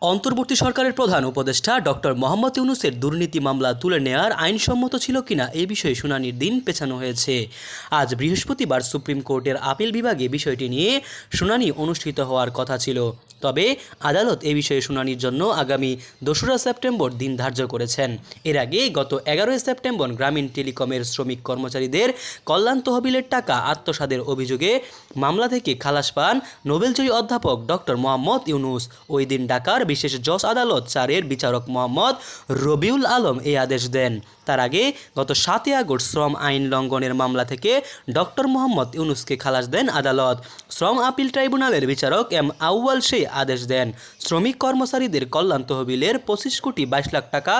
অন্তর্বর্তী সরকারের প্রধান উপদেষ্টা ডক্টর মোহাম্মদ ইউনুসের দুর্নীতি মামলা তুলে নেওয়ার আইনসম্মত ছিল কিনা এ বিষয়ে শুনানির দিন পেছানো হয়েছে। আজ বৃহস্পতিবার সুপ্রিম কোর্টের আপিল বিভাগে বিষয়টি নিয়ে শুনানি অনুষ্ঠিত হওয়ার কথা ছিল। তবে আদালত এ বিষয়ে শুনানির জন্য আগামী দোসরা সেপ্টেম্বর দিন ধার্য করেছেন। এর আগে গত এগারোই সেপ্টেম্বর গ্রামীণ টেলিকমের শ্রমিক কর্মচারীদের কল্যাণ তহবিলের টাকা আত্মসাদের অভিযোগে মামলা থেকে খালাস পান নোবেলজয়ী অধ্যাপক ডক্টর মোহাম্মদ ইউনুস। ওই দিন ঢাকার বিশেষ জজ আদালত চারের বিচারক মোহাম্মদ রবিউল আলম এই আদেশ দেন। তার আগে গত সাতই আগস্ট শ্রম আইন লঙ্ঘনের মামলা থেকে ডক্টর মোহাম্মদ ইউনুসকে খালাস দেন আদালত। শ্রম আপিল ট্রাইব্যুনালের বিচারক এম আউয়াল সেই আদেশ দেন। শ্রমিক কর্মচারীদের কল্যাণ তহবিলের পঁচিশ কোটি বাইশ লাখ টাকা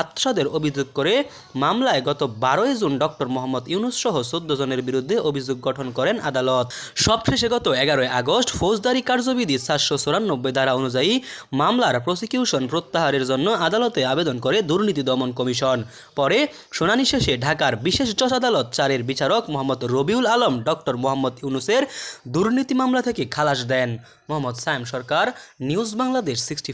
আত্মসাদের অভিযোগ করে মামলায় গত বারোই জুন ডক্টর মোহাম্মদ ইউনুস সহ চোদ্দ জনের বিরুদ্ধে অভিযোগ গঠন করেন আদালত। সবশেষে গত এগারোই আগস্ট ফৌজদারি কার্যবিধি সাতশো চুরানব্বই ধারা অনুযায়ী মামলার প্রসিকিউশন প্রত্যাহারের জন্য আদালতে আবেদন করে দুর্নীতি দমন কমিশন। পরে শুনানি শেষে ঢাকার বিশেষ জজ আদালত চারের বিচারক মোহাম্মদ রবিউল আলম, ডক্টর মোহাম্মদ ইউনুসের দুর্নীতি মামলা থেকে খালাস দেন। Mohammad Sayem Sarkar, news Bangladesh sixty